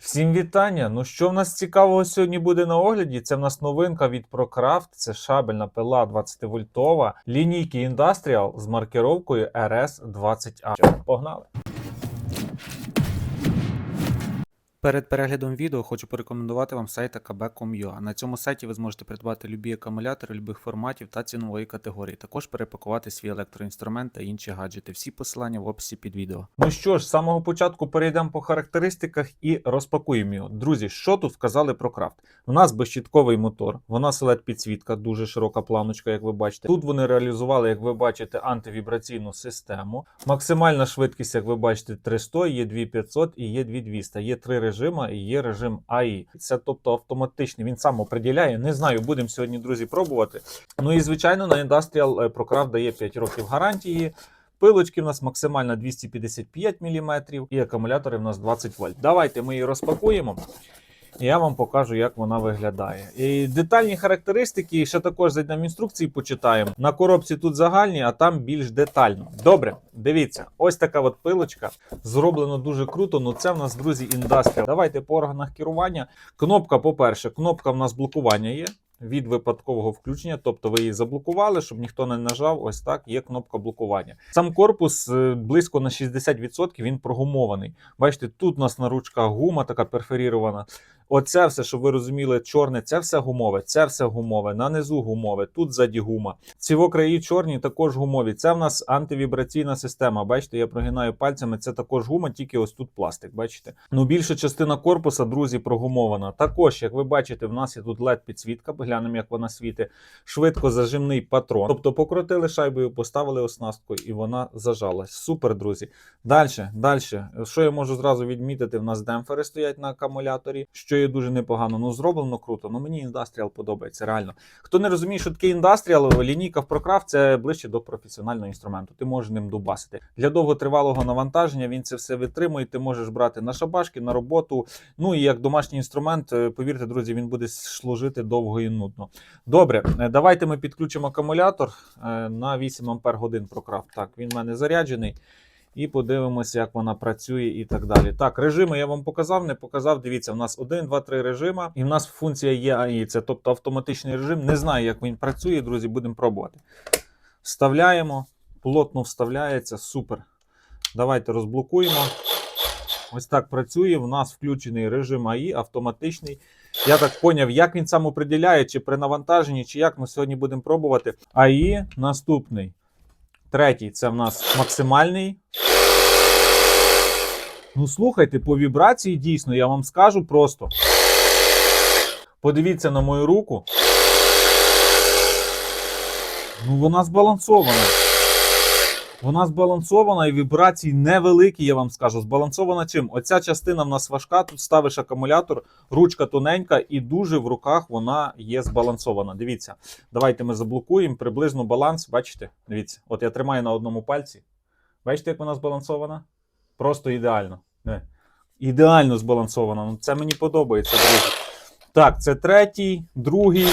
Всім вітання! Ну що в нас цікавого сьогодні буде на огляді? Це в нас новинка від ProCraft, це шабельна пила 20 вольтова лінійки Industrial з маркировкою RS20A. Погнали! Перед переглядом відео хочу порекомендувати вам сайт akb.com.ua. На цьому сайті ви зможете придбати любі акумулятори любих форматів та цінової категорії. Також перепакувати свій електроінструмент та інші гаджети. Всі посилання в описі під відео. Ну що ж, з самого початку перейдемо по характеристиках і розпакуємо його. Друзі, що тут сказали про крафт? У нас безщітковий мотор, вона led підсвітка, дуже широка планочка, як ви бачите. Тут вони реалізували, як ви бачите, антивібраційну систему. Максимальна швидкість, як ви бачите, 300, є 2500 і є 2200. Є три режими і є режим АІ. Це тобто автоматичний. Він сам определяє. Не знаю, будемо сьогодні, друзі, пробувати. Ну і звичайно, на Industrial е, ProCraft дає 5 років гарантії. Пилочки в нас максимально 255 мм і акумулятори в нас 20 вольт. Давайте ми її розпакуємо. Я вам покажу, як вона виглядає. І детальні характеристики ще також зайдемо інструкції, почитаємо. На коробці тут загальні, а там більш детально. Добре, дивіться, ось така от пилочка. Зроблено дуже круто. Ну це в нас, друзі, індастріал. Давайте по органах керування. Кнопка, по-перше, кнопка в нас блокування є. Від випадкового включення, тобто ви її заблокували, щоб ніхто не нажав. Ось так є кнопка блокування. Сам корпус е, близько на 60% він прогумований. Бачите, тут у нас на ручках гума така перфорірована. Оце все, щоб ви розуміли, чорне, це все гумове, це все гумове, на низу гумове, тут ззаді гума. Ці краї чорні також гумові. Це в нас антивібраційна система. Бачите, я прогинаю пальцями. Це також гума, тільки ось тут пластик. Бачите? Ну більша частина корпуса, друзі, прогумована. Також, як ви бачите, в нас є тут led підсвітка. Поглянемо, як вона світить. Швидкозажимний патрон. Тобто покрутили шайбою, поставили оснастку і вона зажалась. Супер, друзі. Далі, далі. Що я можу зразу відмітити? В нас демпфери стоять на акумуляторі, що є дуже непогано. Ну зроблено круто. Ну мені індастріал подобається. Реально. Хто не розуміє, що таке індастріал, лінійка в ProCraft це ближче до професіонального інструменту. Ти можеш ним дубасити. Для довготривалого навантаження він це все витримує. Ти можеш брати на шабашки, на роботу. Ну і як домашній інструмент, е, повірте, друзі, він буде служити довго і нудно. Добре, е, давайте ми підключимо акумулятор е, на 8 Ампер годин ProCraft. Так, він в мене заряджений. І подивимося, як вона працює і так далі. Так, режими я вам показав, не показав. Дивіться, у нас 1, 2, 3 режима, і в нас функція є АІ, це тобто автоматичний режим. Не знаю, як він працює, друзі, будемо пробувати. Вставляємо, плотно вставляється, супер. Давайте розблокуємо. Ось так працює. У нас включений режим АІ, автоматичний. Я так поняв, як він сам определяє, чи при навантаженні, чи як ми сьогодні будемо пробувати. АІ наступний. Третій це в нас максимальний. Ну, слухайте, по вібрації дійсно, я вам скажу просто. Подивіться на мою руку. Ну, вона збалансована. Вона збалансована і вібрації невеликі, я вам скажу. Збалансована чим? Оця частина в нас важка, тут ставиш акумулятор, ручка тоненька, і дуже в руках вона є збалансована. Дивіться, давайте ми заблокуємо приблизно баланс. Бачите? Дивіться, от я тримаю на одному пальці. Бачите, як вона збалансована? Просто ідеально. Не. Ідеально збалансована. Ну, Це мені подобається, друзі. Так, це третій, другий,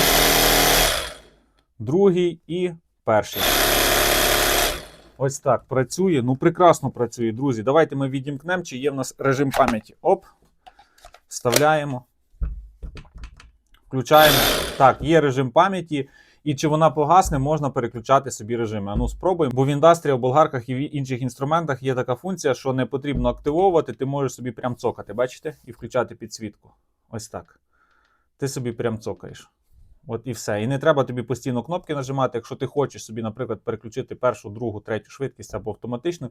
другий і перший. Ось так працює. Ну, прекрасно працює, друзі. Давайте ми відімкнемо, чи є в нас режим пам'яті. Оп. Вставляємо. Включаємо. Так, є режим пам'яті. І чи вона погасне, можна переключати собі режими. А ну спробуємо. Бо в індастрії, в болгарках і в інших інструментах є така функція, що не потрібно активовувати, ти можеш собі прям цокати, бачите? І включати підсвітку. Ось так. Ти собі прям цокаєш. От і все. І не треба тобі постійно кнопки нажимати. Якщо ти хочеш собі, наприклад, переключити першу, другу, третю швидкість або автоматично,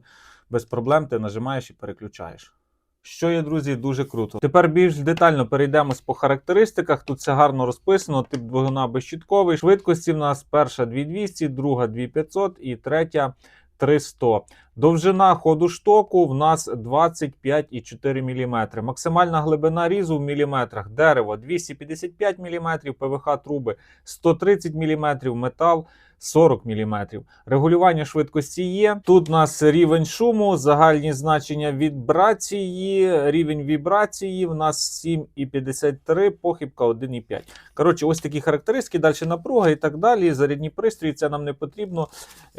без проблем ти нажимаєш і переключаєш. Що є, друзі, дуже круто. Тепер більш детально перейдемо по характеристиках. Тут все гарно розписано. Тип двигуна безщітковий. Швидкості в нас перша 2200, друга 2500 і третя 300. Довжина ходу штоку в нас 25,4 мм. Максимальна глибина різу в міліметрах. Дерево 255 мм, ПВХ труби 130 мм, метал 40 мм. Регулювання швидкості є. Тут у нас рівень шуму, загальні значення вібрації, рівень вібрації в нас 7,53, похибка 1,5. Коротше, ось такі характеристики, далі напруга і так далі. Зарядні пристрої, це нам не потрібно.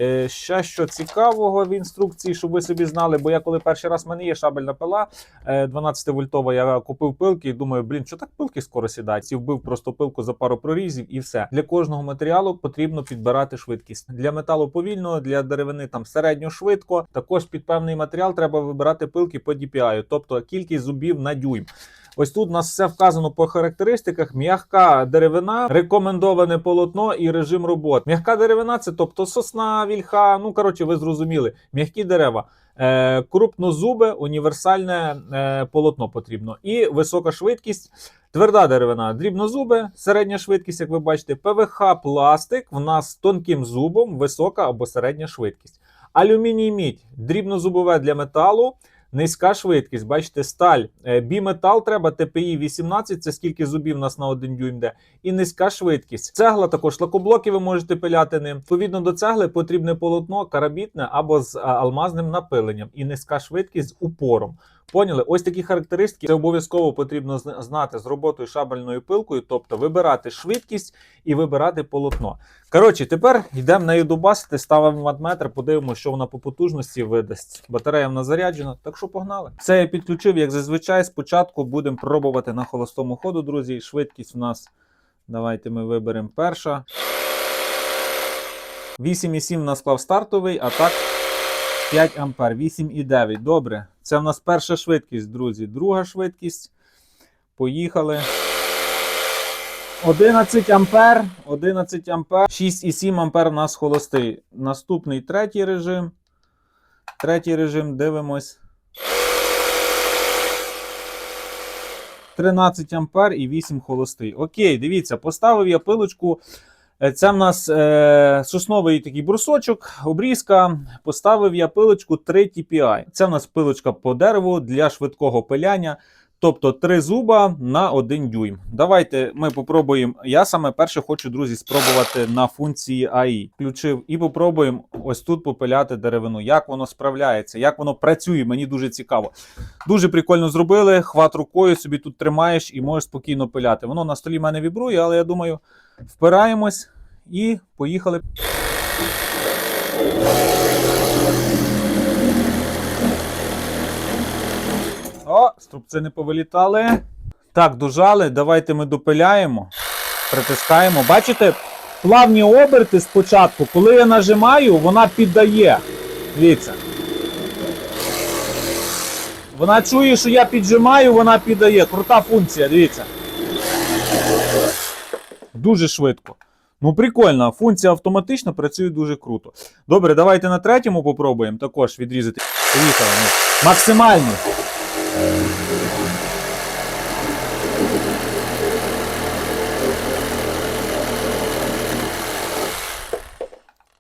Е, ще що цікавого в інструкції. щоб ви собі знали. Бо я коли перший раз в мене є шабельна пила 12 вольтова, я купив пилки і думаю, блін, що так пилки скоро сідають? Вбив просто пилку за пару прорізів і все. Для кожного матеріалу потрібно підбирати швидкість. Для металу повільно, для деревини там середньо швидко. Також під певний матеріал треба вибирати пилки по DPI, тобто кількість зубів на дюйм. Ось тут у нас все вказано по характеристиках. М'яка деревина, рекомендоване полотно і режим роботи. М'яка деревина це тобто сосна, вільха. Ну коротше, ви зрозуміли. М'які дерева. Е, крупнозубе, універсальне е, полотно потрібно. І висока швидкість. Тверда деревина, дрібнозубе, середня швидкість, як ви бачите, ПВХ пластик в нас з тонким зубом, висока або середня швидкість. Алюміній мідь, дрібнозубове для металу, низька швидкість. Бачите, сталь. Е, Біметал треба, ТПІ 18, це скільки зубів у нас на один дюйм де. І низька швидкість. Цегла також лакоблоки ви можете пиляти ним. Відповідно до цегли потрібне полотно карабітне або з алмазним напиленням. І низька швидкість з упором. Поняли? Ось такі характеристики. Це обов'язково потрібно знати з роботою шабельною пилкою, тобто вибирати швидкість і вибирати полотно. Коротше, тепер йдемо на юдубасити, ставимо ватметр, подивимося, що вона по потужності видасть. Батарея в нас заряджена, так що погнали. Все я підключив, як зазвичай. Спочатку будемо пробувати на холостому ходу, друзі. Швидкість у нас. Давайте ми виберемо перша. 8,7 у нас клав стартовий, а так 5 ампер, 8,9. Добре. Це в нас перша швидкість, друзі. Друга швидкість. Поїхали. 11 ампер, 11 ампер, 6,7 ампер у нас холостий. Наступний третій режим. Третій режим дивимось. 13 ампер і 8 холостий. Окей, дивіться, поставив я пилочку. Е, Це в нас е, сосновий такий брусочок, обрізка. Поставив я пилочку 3 TPI. Це в нас пилочка по дереву для швидкого пиляння. Тобто 3 зуба на 1 дюйм. Давайте ми попробуємо. Я саме перше хочу, друзі, спробувати на функції AI. Включив і попробуємо ось тут попиляти деревину. Як воно справляється, як воно працює, мені дуже цікаво. Дуже прикольно зробили. Хват рукою собі тут тримаєш і можеш спокійно пиляти. Воно на столі в мене вібрує, але я думаю, впираємось і поїхали. О, струбці не повилітали. Так, дожали. Давайте ми допиляємо, притискаємо. Бачите, плавні оберти спочатку, коли я нажимаю, вона піддає. Дивіться. Вона чує, що я піджимаю, вона піддає. Крута функція, дивіться. Дуже швидко. Ну, прикольно, функція автоматично працює дуже круто. Добре, давайте на третьому попробуємо також відрізати. Поїхали. Ну, максимально.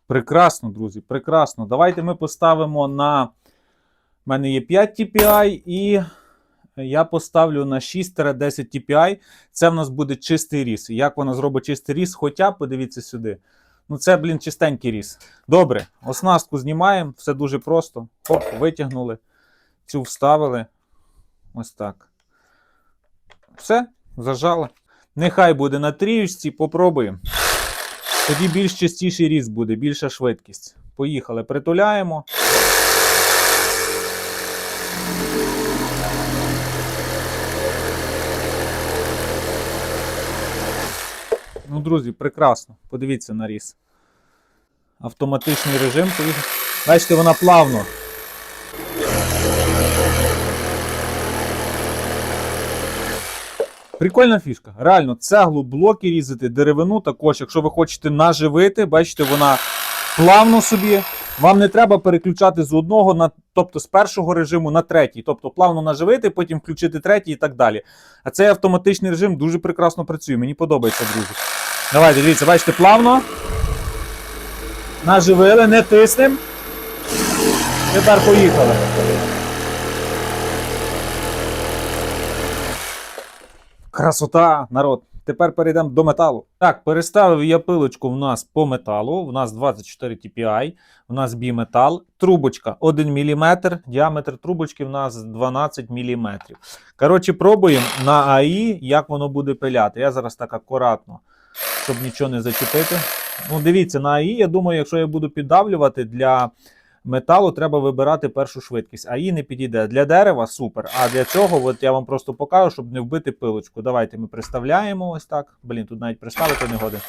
Прекрасно, друзі, прекрасно. Давайте ми поставимо на. У мене є 5 TPI і я поставлю на 6-10 TPI. Це в нас буде чистий різ. Як вона зробить чистий різ? Хоча, подивіться сюди. Ну, це, блін, чистенький різ. Добре, оснастку знімаємо, все дуже просто. Хоп, витягнули. Цю вставили. Ось так. Все, зажали. Нехай буде на трієчці, попробуємо. Тоді більш частіший різ буде, більша швидкість. Поїхали, притуляємо. Ну, друзі, прекрасно. Подивіться на різ. Автоматичний режим. Бачите, вона плавно. Прикольна фішка. Реально, цеглу, блоки різати, деревину також, якщо ви хочете наживити, бачите, вона плавно собі. Вам не треба переключати з одного на, тобто з першого режиму на третій. Тобто плавно наживити, потім включити третій і так далі. А цей автоматичний режим дуже прекрасно працює. Мені подобається, друзі. Давайте, дивіться, бачите, плавно. Наживили, не тиснем. Тепер поїхали. Красота, народ. Тепер перейдемо до металу. Так, переставив я пилочку в нас по металу. В нас 24 TPI, в нас біметал, трубочка 1 мм, діаметр трубочки в нас 12 мм. Коротше, пробуємо на АІ, як воно буде пиляти. Я зараз так акуратно, щоб нічого не зачепити. Ну, дивіться, на АІ, я думаю, якщо я буду піддавлювати для металу треба вибирати першу швидкість, а їй не підійде. Для дерева супер. А для цього, от я вам просто покажу, щоб не вбити пилочку. Давайте ми приставляємо ось так. Блін, тут навіть приставити не годин.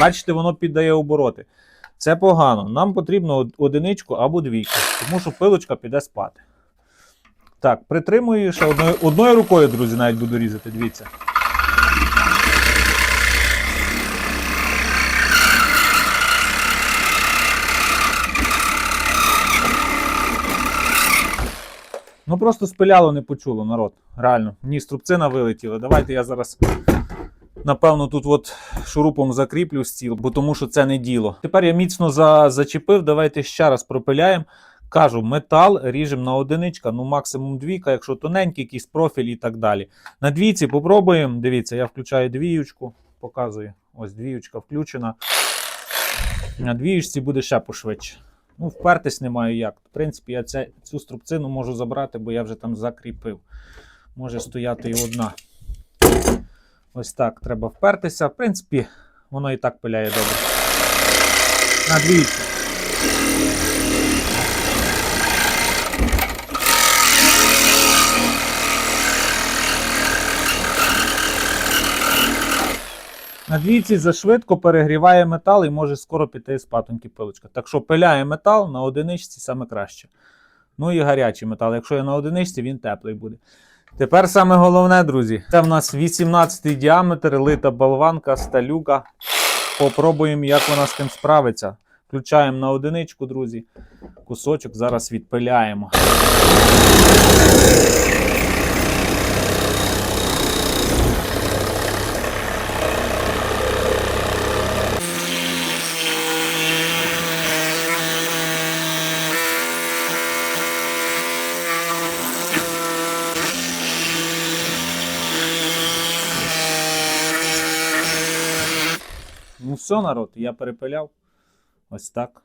Бачите, воно піддає обороти. Це погано. Нам потрібно одиничку або двійку, тому що пилочка піде спати. Так, притримую ще одною, одною рукою, друзі, навіть буду різати. Дивіться. Ну просто спиляло, не почуло, народ. Реально. Ні, струбцина вилетіла. Давайте я зараз. Напевно, тут от шурупом закріплю стіл, бо тому що це не діло. Тепер я міцно за, зачепив. Давайте ще раз пропиляємо. Кажу, метал ріжемо на одиничка, ну максимум двійка, якщо тоненький, якийсь профіль і так далі. На двійці попробуємо. Дивіться, я включаю двіючку, показую. Ось двіючка включена. На двіючці буде ще пошвидше. Ну, впертись не маю як. В принципі, я ця, цю струбцину можу забрати, бо я вже там закріпив. Може стояти і одна. Ось так треба впертися. В принципі, воно і так пиляє добре. На двійці. На двійці зашвидко перегріває метал і може скоро піти з патоньки пилочка. Так що пиляє метал на одиничці саме краще. Ну і гарячий метал. Якщо є на одиничці, він теплий буде. Тепер саме головне, друзі. Це в нас 18-й діаметр, лита болванка, сталюка. Попробуємо, як вона з тим справиться. Включаємо на одиничку, друзі. Кусочок зараз відпиляємо. Ну все, народ, я перепиляв. Ось так.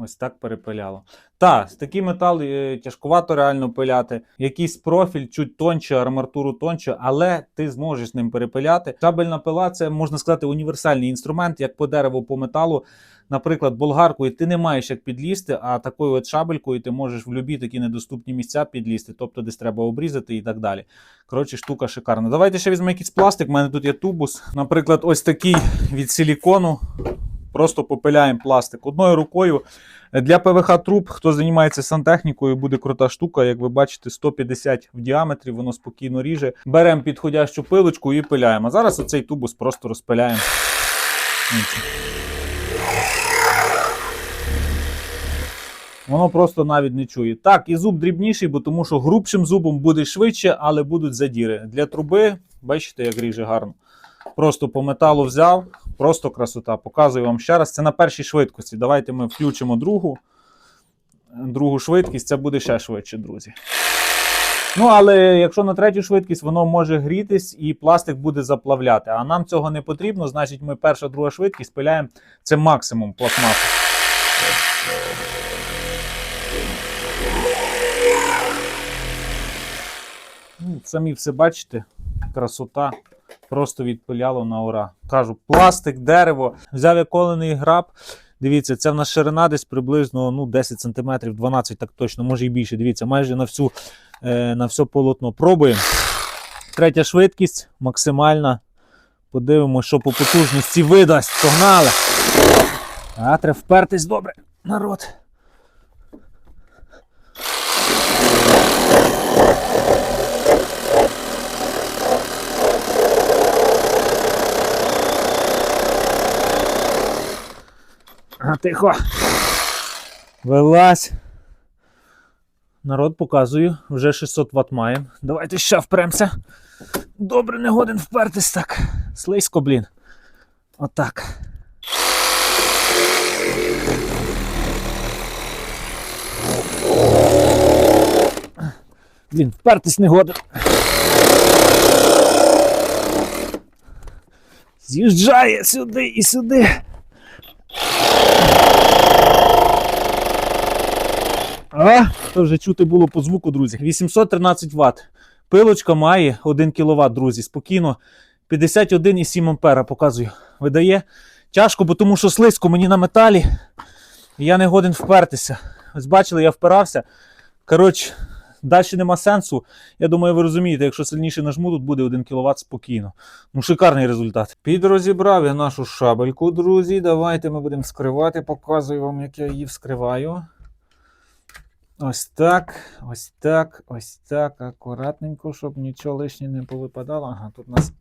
Ось так перепиляло. Так, такий метал е, тяжкувато реально пиляти. Якийсь профіль чуть тонче, арматуру тонче, але ти зможеш ним перепиляти. Шабельна пила це можна сказати універсальний інструмент, як по дереву, по металу. Наприклад, болгаркою ти не маєш як підлізти, а такою от шабелькою ти можеш в любі такі недоступні місця підлізти, тобто десь треба обрізати і так далі. Коротше, штука шикарна. Давайте ще візьмемо якийсь пластик. У мене тут є тубус. Наприклад, ось такий від силікону. Просто попиляємо пластик одною рукою. Для ПВХ труб, хто займається сантехнікою, буде крута штука. Як ви бачите, 150 в діаметрі, воно спокійно ріже. Беремо підходящу пилочку і пиляємо. А зараз оцей тубус просто розпиляємо. Воно просто навіть не чує. Так, і зуб дрібніший, бо тому що грубшим зубом буде швидше, але будуть задіри. Для труби, бачите, як ріже гарно. Просто по металу взяв, просто красота. Показую вам ще раз. Це на першій швидкості. Давайте ми включимо другу. Другу швидкість, це буде ще швидше, друзі. Ну, але якщо на третю швидкість, воно може грітись і пластик буде заплавляти. А нам цього не потрібно, значить, ми перша, друга швидкість пиляємо це максимум пластмасу. Ну, самі все бачите, красота. Просто відпиляло на ура. Кажу, пластик, дерево. Взяв я колений граб. Дивіться, це в нас ширина десь приблизно ну, 10 см, 12 так точно, може і більше. Дивіться, майже на всю, е, на все полотно. Пробуємо. Третя швидкість максимальна. Подивимося, що по потужності видасть. Погнали! А, треба впертись добре, народ. Тихо. Вилазь. Народ показую, вже 600 Вт маємо. Давайте ще впремся. Добре, не годен впертись так. Слизько, блін. Отак. Блін, впертись не годен. З'їжджає сюди і сюди. А, Це вже чути було по звуку, друзі. 813 Вт. Пилочка має 1 кВт, друзі. Спокійно. 51,7 ампера показую. Видає. Тяжко, бо тому що слизько мені на металі. Я не годен впертися. Ось бачили, я впирався. Коротше, далі нема сенсу. Я думаю, ви розумієте, якщо сильніше нажму, тут буде 1 кВт спокійно. Ну, шикарний результат. Підрозібрав я нашу шабельку, друзі. Давайте ми будемо вскривати. Показую вам, як я її вскриваю. Ось так, ось так, ось так. Акуратненько, щоб нічого лишнє не повипадало. Ага, тут у нас,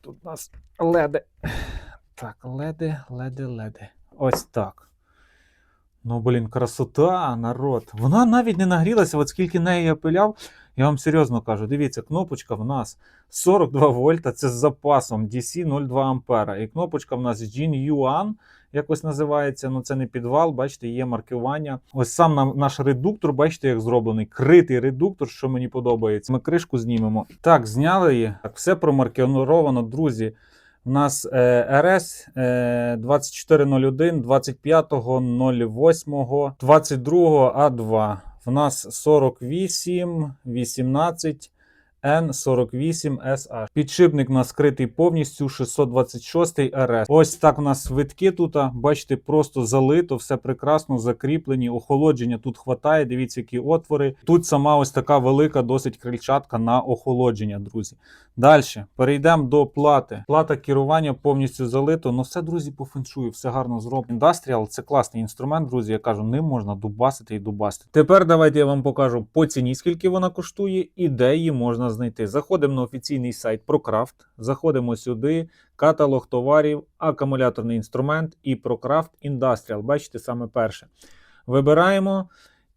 тут у нас леди. Так, леди, леди, леди. Ось так. Ну, блін, красота, народ. Вона навіть не нагрілася, от скільки неї я пиляв. Я вам серйозно кажу, дивіться, кнопочка в нас 42 вольта, це з запасом DC 0,2 ампера. І кнопочка в нас Jin Yuan, якось називається. Ну це не підвал, бачите, є маркування. Ось сам наш редуктор, бачите, як зроблений. Критий редуктор, що мені подобається. Ми кришку знімемо. Так, зняли її. Так, все промаркіровано, друзі. У нас е, РС е, 2401, 25.08, 22 А2. В нас 48, 18, N48SH. Підшипник у скритий повністю 626 РС. Ось так у нас витки тут. Бачите, просто залито, все прекрасно закріплені. Охолодження тут хватає. Дивіться, які отвори. Тут сама ось така велика, досить крильчатка на охолодження, друзі. Далі перейдемо до плати. Плата керування повністю залито. Ну все, друзі, по феншую, все гарно зроблено. Industrial це класний інструмент, друзі. Я кажу, ним можна дубасити і дубасити. Тепер давайте я вам покажу по ціні, скільки вона коштує і де її можна знайти. Заходимо на офіційний сайт ProCraft, заходимо сюди, каталог товарів, акумуляторний інструмент і ProCraft Industrial. Бачите, саме перше. Вибираємо.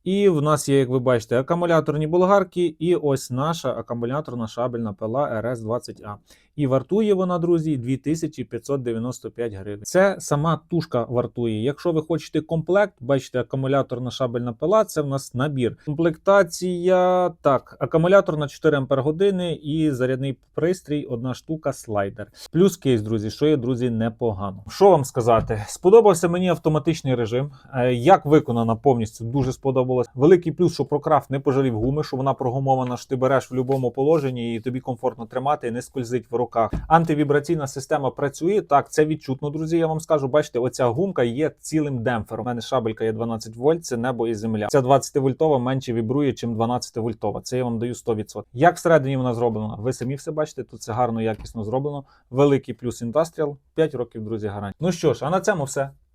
І в нас є, як ви бачите, акумуляторні болгарки, і ось наша акумуляторна шабельна пила RS20A. І вартує вона, друзі, 2595 гривень. Це сама тушка вартує. Якщо ви хочете комплект, бачите, акумуляторна шабельна пила, це в нас набір. Комплектація так, акумулятор на 4 Ампер і зарядний пристрій, одна штука, слайдер. Плюс кейс, друзі, що є, друзі, непогано. Що вам сказати? Сподобався мені автоматичний режим. Е, Як виконана повністю, дуже сподобалось. Великий плюс, що Прокрафт не пожалів гуми, що вона прогумована, що ти береш в будь-якому положенні і тобі комфортно тримати, і не скользить в руках. Антивібраційна система працює. Так, це відчутно, друзі. Я вам скажу. Бачите, оця гумка є цілим демпфером. У мене шабелька є 12 вольт, це небо і земля. Ця 20 вольтова менше вібрує, ніж 12 вольтова. Це я вам даю 100%. Як всередині вона зроблена? Ви самі все бачите. Тут це гарно, якісно зроблено. Великий плюс індастріал. 5 років, друзі, гарантія. Ну що ж, а на цьому все.